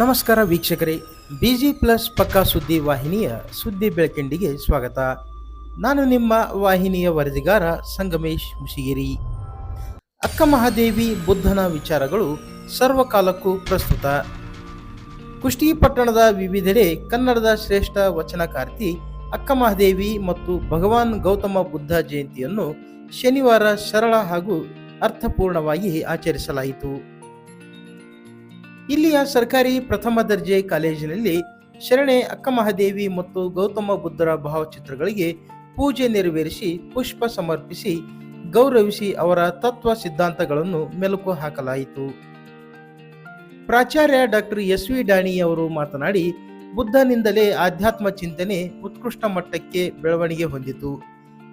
ನಮಸ್ಕಾರ ವೀಕ್ಷಕರೇ B G plus ಪಕ್ಕಾ ಸುದ್ದಿ ವಾಹಿನಿಯ ಸುದ್ದಿ ಬೆಳಕಿಂಡಿಗೆ ಸ್ವಾಗತ. ನಾನು ನಿಮ್ಮ ವಾಹಿನಿಯ ವರದಿಗಾರ ಸಂಗಮೇಶ್ ಮುಸಿಗಿರಿ. ಅಕ್ಕ ಮಹಾದೇವಿ ಬುದ್ಧನ ವಿಚಾರಗಳು ಸರ್ವಕಾಲಕ್ಕೂ ಪ್ರಸ್ತುತ. ಕುಷ್ಟಿ ಪಟ್ಟಣದ ವಿವಿಧೆಡೆ ಕನ್ನಡದ ಶ್ರೇಷ್ಠ ವಚನಕಾರ್ತಿ ಅಕ್ಕ ಮಹಾದೇವಿ ಮತ್ತು ಭಗವಾನ್ ಗೌತಮ ಬುದ್ಧ ಜಯಂತಿಯನ್ನು ಶನಿವಾರ ಸರಳ ಹಾಗೂ ಅರ್ಥಪೂರ್ಣವಾಗಿ ಆಚರಿಸಲಾಯಿತು. ಇಲ್ಲಿಯ ಸರ್ಕಾರಿ ಪ್ರಥಮ ದರ್ಜೆ ಕಾಲೇಜಿನಲ್ಲಿ ಶರಣೆ ಅಕ್ಕ ಮಹಾದೇವಿ ಮತ್ತು ಗೌತಮ ಬುದ್ಧರ ಭಾವಚಿತ್ರಗಳಿಗೆ ಪೂಜೆ ನೆರವೇರಿಸಿ ಪುಷ್ಪ ಸಮರ್ಪಿಸಿ ಗೌರವಿಸಿ ಅವರ ತತ್ವ ಸಿದ್ಧಾಂತಗಳನ್ನು ಮೆಲುಕು ಹಾಕಲಾಯಿತು. ಪ್ರಾಚಾರ್ಯ ಡಾಕ್ಟರ್ ಎಸ್ ವಿ ಡಾಣಿ ಅವರು ಮಾತನಾಡಿ, ಬುದ್ಧನಿಂದಲೇ ಆಧ್ಯಾತ್ಮ ಚಿಂತನೆ ಉತ್ಕೃಷ್ಟ ಮಟ್ಟಕ್ಕೆ ಬೆಳವಣಿಗೆ ಹೊಂದಿತು.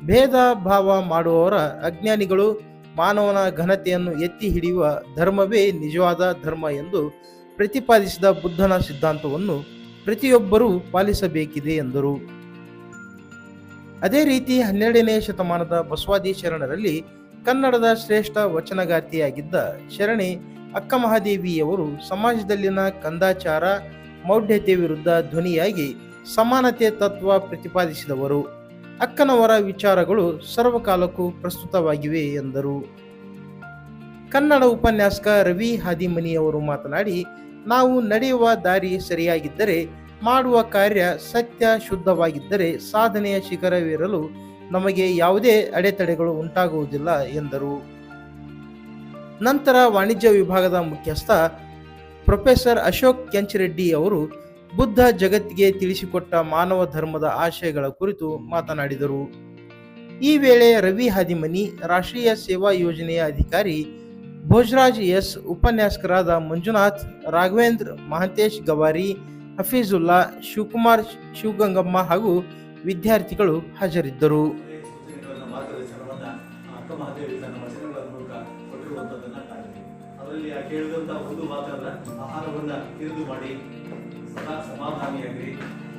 ಭೇದ ಭಾವ ಮಾಡುವವರ ಅಜ್ಞಾನಿಗಳು ಮಾನವನ ಘನತೆಯನ್ನು ಎತ್ತಿ ಹಿಡಿಯುವ ಧರ್ಮವೇ ನಿಜವಾದ ಧರ್ಮ ಎಂದು ಪ್ರತಿಪಾದಿಸಿದ ಬುದ್ಧನ ಸಿದ್ಧಾಂತವನ್ನು ಪ್ರತಿಯೊಬ್ಬರೂ ಪಾಲಿಸಬೇಕಿದೆ ಎಂದರು. ಅದೇ ರೀತಿ ಹನ್ನೆರಡನೇ ಶತಮಾನದ ಬಸವಾದಿ ಶರಣರಲ್ಲಿ ಕನ್ನಡದ ಶ್ರೇಷ್ಠ ವಚನಗಾರ್ತಿಯಾಗಿದ್ದ ಶರಣೆ ಅಕ್ಕ ಮಹಾದೇವಿಯವರು ಸಮಾಜದಲ್ಲಿನ ಕಂದಾಚಾರ, ಮೌಢ್ಯತೆ ವಿರುದ್ಧ ಧ್ವನಿಯಾಗಿ ಸಮಾನತೆ ತತ್ವ ಪ್ರತಿಪಾದಿಸಿದವರು. ಅಕ್ಕನವರ ವಿಚಾರಗಳು ಸರ್ವಕಾಲಕ್ಕೂ ಪ್ರಸ್ತುತವಾಗಿವೆ ಎಂದರು. ಕನ್ನಡ ಉಪನ್ಯಾಸಕ ರವಿ ಹಾದಿಮನಿ ಅವರು ಮಾತನಾಡಿ, ನಾವು ನಡೆಯುವ ದಾರಿ ಸರಿಯಾಗಿದ್ದರೆ, ಮಾಡುವ ಕಾರ್ಯ ಸತ್ಯ ಶುದ್ಧವಾಗಿದ್ದರೆ ಸಾಧನೆಯ ಶಿಖರವಿರಲು ನಮಗೆ ಯಾವುದೇ ಅಡೆತಡೆಗಳು ಉಂಟಾಗುವುದಿಲ್ಲ ಎಂದರು. ನಂತರ ವಾಣಿಜ್ಯ ವಿಭಾಗದ ಮುಖ್ಯಸ್ಥ ಪ್ರೊಫೆಸರ್ ಅಶೋಕ್ ಕೆಂಚರೆಡ್ಡಿ ಅವರು ಬುದ್ಧ ಜಗತ್ತಿಗೆ ತಿಳಿಸಿಕೊಟ್ಟ ಮಾನವ ಧರ್ಮದ ಆಶಯಗಳ ಕುರಿತು ಮಾತನಾಡಿದರು. ಈ ವೇಳೆ ರವಿ ಹಾದಿಮನಿ, ರಾಷ್ಟ್ರೀಯ ಸೇವಾ ಯೋಜನೆಯ ಅಧಿಕಾರಿ ಭೋಜರಾಜ್ ಎಸ್, ಉಪನ್ಯಾಸಕರಾದ ಮಂಜುನಾಥ್, ರಾಘವೇಂದ್ರ, ಮಹಂತೇಶ್ ಗವಾರಿ, ಹಫೀಜುಲ್ಲಾ, ಶಿವಕುಮಾರ್ ಶಿವಗಂಗಮ್ಮ ಹಾಗೂ ವಿದ್ಯಾರ್ಥಿಗಳು ಹಾಜರಿದ್ದರು. ಅದರಲ್ಲಿ ಆ ಕೇಳಿದಂತಹ ಒಂದು ಮಾತನ್ನ ಆಹಾರವನ್ನ ತಿರುದು ಮಾಡಿ. ಸದಾ ಸಮಾಧಾನಿಯಾಗಿರಿ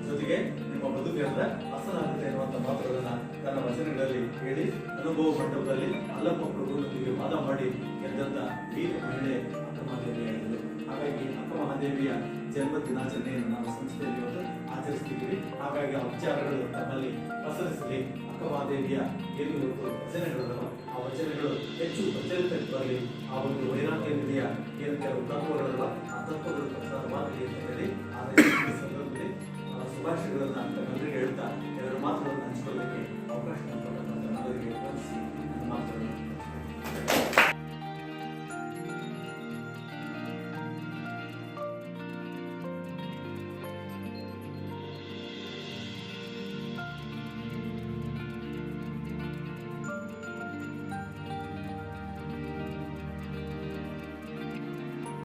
ಜೊತೆಗೆ ನಿಮ್ಮ ಬದುಕಿನಿಂದ ಹಸನಾಗುತ್ತೆ ಅನ್ನುವಂಥ ಮಾತುಗಳನ್ನ ತನ್ನ ವಚನಗಳಲ್ಲಿ ಹೇಳಿ, ಅನುಭವ ಮಂಟಪದಲ್ಲಿ ಅಲ್ಲಪ್ಪ ಪ್ರಭುನೊಂದಿಗೆ ವಾದ ಮಾಡಿ ಗೆದ್ದಂತ ವೀರ ಮಹಿಳೆ ಅಕ್ಕ ಮಹಾದೇವಿಯಾಗಿದ್ದರು ಹಾಗಾಗಿ ಅಕ್ಕ ಮಹಾದೇವಿಯ ಜನ್ಮ ದಿನಾಚರಣೆಯನ್ನು ನಾವು ಸಂಸ್ಥೆಯಲ್ಲಿ ಇವತ್ತು ಆಚರಿಸ್ತಿದ್ದೀವಿ. ಹಾಗಾಗಿ ಆ ವಿಚಾರಗಳು ತಮ್ಮಲ್ಲಿ ಪಸರಿಸಲಿ. ಅಕ್ಕ ಮಹಾದೇವಿಯ ಏನು ಇವತ್ತು ವಚನಗಳಿದಾವ ಆ ವಚನಗಳು ಹೆಚ್ಚು ಪ್ರಚಲಿತಕ್ಕೆ ಬರಲಿ. ಆ ಒಂದು ವೈರಾಗ್ಯ ಏನು ಕೆಲವು ತತ್ವಗಳಲ್ಲ, ಆ ತತ್ವಗಳು ಪ್ರಸಾರವಾಗಲಿ ಅಂತ ಹೇಳಿ ಈ ಆ ಅಂತ ತಮ್ಮೆಲ್ಲರಿಗೆ ಹೇಳ್ತಾ ಎಲ್ಲರ ಮಾತುಗಳನ್ನು ಹಂಚಿಕೊಳ್ಳಲಿಕ್ಕೆ ಅವಕಾಶ